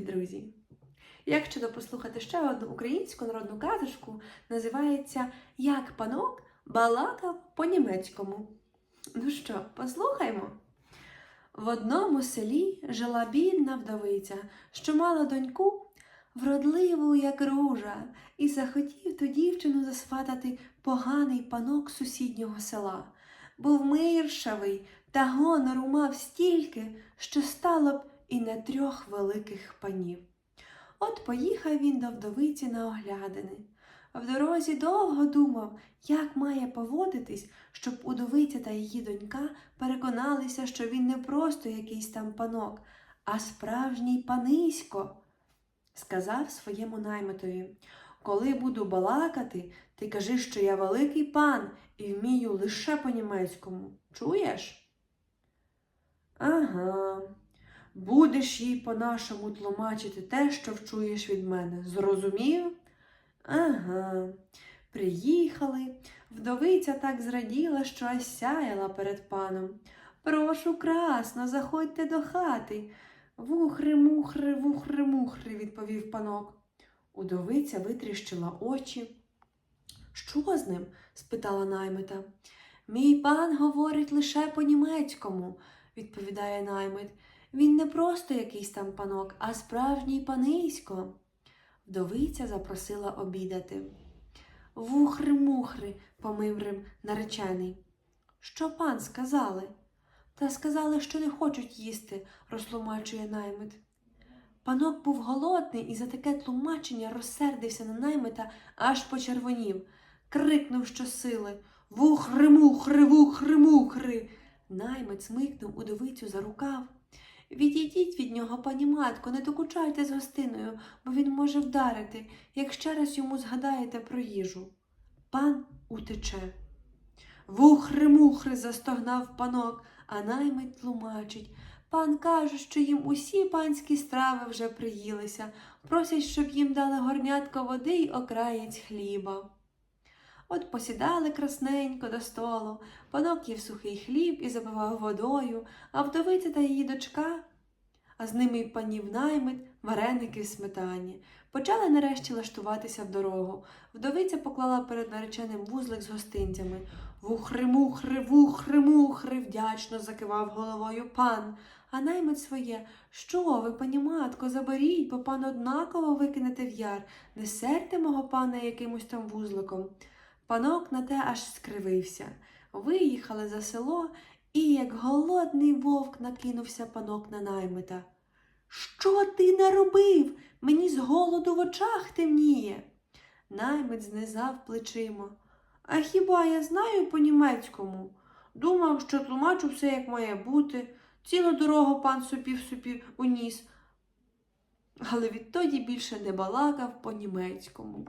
друзі! Як щодо послухати ще одну українську народну казочку, називається Як панок балакав по-німецькому. Ну що, послухаймо. В одному селі жила бідна вдовиця, що мала доньку вродливу, як ружа, і захотів ту дівчину засватати поганий панок сусіднього села. Був миршавий та гонору мав стільки, що стало б і не трьох великих панів. От поїхав він до вдовиці на оглядини. В дорозі довго думав, як має поводитись, щоб удовиця та її донька переконалися, що він не просто якийсь там панок, а справжній панисько. Сказав своєму наймитові, коли буду балакати, ти кажи, що я великий пан і вмію лише по-німецькому. Чуєш? Ага. Будеш їй по-нашому тлумачити те, що вчуєш від мене. Зрозумів? Ага. Приїхали. Вдовиця так зраділа, що аж сяяла перед паном. Прошу красно, заходьте до хати. Вухри-мухри, вухри-мухри, відповів панок. Удовиця витріщила очі. Що з ним? спитала наймита. Мій пан говорить лише по-німецькому, відповідає наймит. Він не просто якийсь там панок, а справжній панисько. Вдовиця запросила обідати. Вухри-мухри, помиврим наречений. Що пан сказали? Та сказали, що не хочуть їсти, розтлумачує наймит. Панок був голодний і за таке тлумачення розсердився на наймита, аж почервонів. Крикнув щосили Вухри-мухри, вухри-мухри. Наймит смикнув удовицю за рукав. Відійдіть від нього, пані матко, не докучайте з гостиною, бо він може вдарити, як ще раз йому згадаєте про їжу. Пан утече. Вухри-мухри, застогнав панок, а наймит тлумачить. Пан каже, що їм усі панські страви вже приїлися, просять, щоб їм дали горнятко води й окраєць хліба. От посідали красненько до столу, панок їв сухий хліб і запивав водою, а вдовиця та її дочка, а з ними й панів наймит, вареники в сметані. Почали нарешті лаштуватися в дорогу. Вдовиця поклала перед нареченим вузлик з гостинцями. Вухри-мухри, вухри-мухри, вдячно закивав головою пан. А наймит своє, що ви, пані матко, заберіть, бо пан однаково викинете в яр, не серте мого пана якимось там вузликом. Панок на те аж скривився. Виїхали за село, і, як голодний вовк, накинувся панок на наймита. Що ти наробив? Мені з голоду в очах темніє. Наймит знизав плечима. А хіба я знаю по-німецькому? Думав, що тлумачу все, як має бути. Цілу дорогу пан супів супів уніс. Але відтоді більше не балакав по-німецькому.